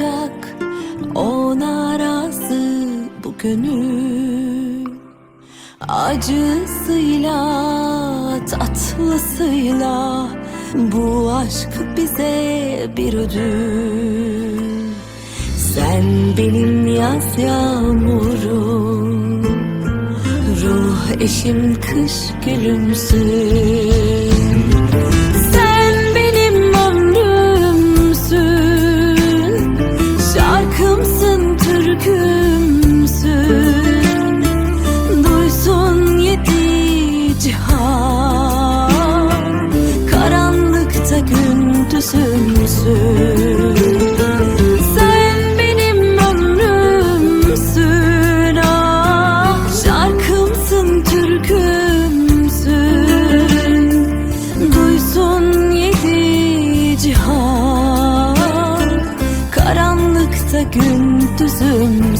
olacak. Ona razı bu gönül. Acısıyla tatlısıyla Bu aşk bize bir ödül. Sen benim yaz yağmurum Ruh eşim kış gülümsün. Sen benim ömrümsün ah Şarkımsın türkümsün. Duysun yedi cihan Karanlıkta gündüzümsün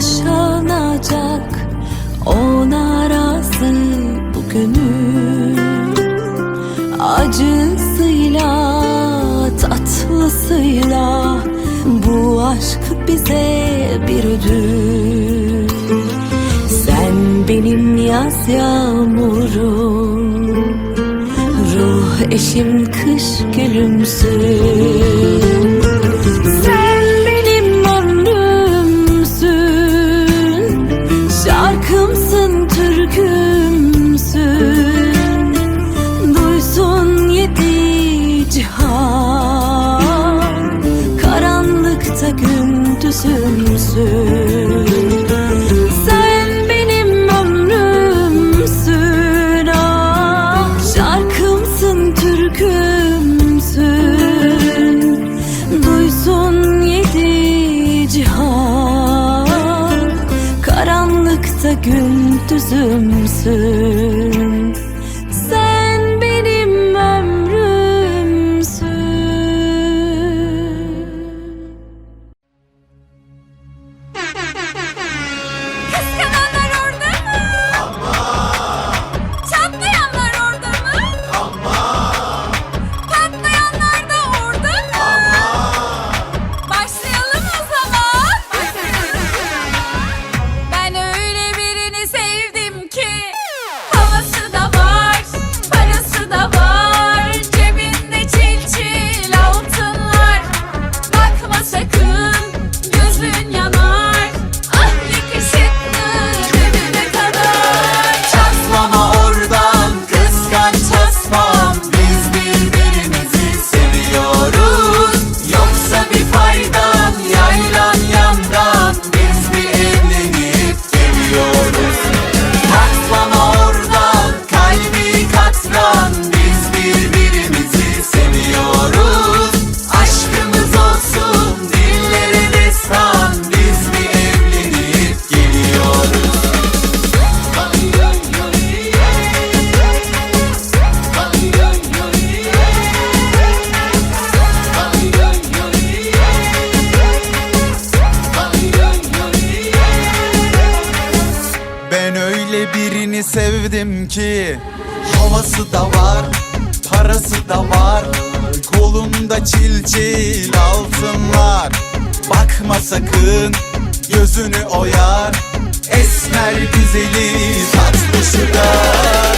yaşanacak Ona razı bu gönül. Acısıyla tatlısıyla Bu aşk bize bir ödül. Sen benim yaz yağmurum Ruh eşim kış gülümsün Karanlıkta gündüzümsün Sen benim ömrümsün ah Şarkımsın türkümsün. Duysun yedi cihan Karanlıkta gündüzümsün sevdim ki Havası da var, parası da var. Kolunda çil çil altınlar Bakma sakın, gözünü oyar. Esmer güzeli tatlı şurar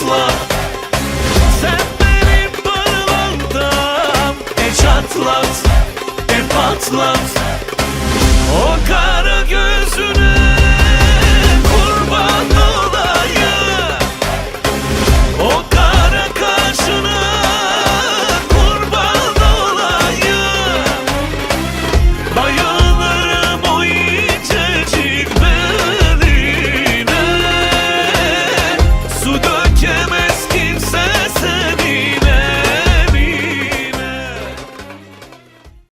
Patla Sen benim pırlantam E çatlat E patlat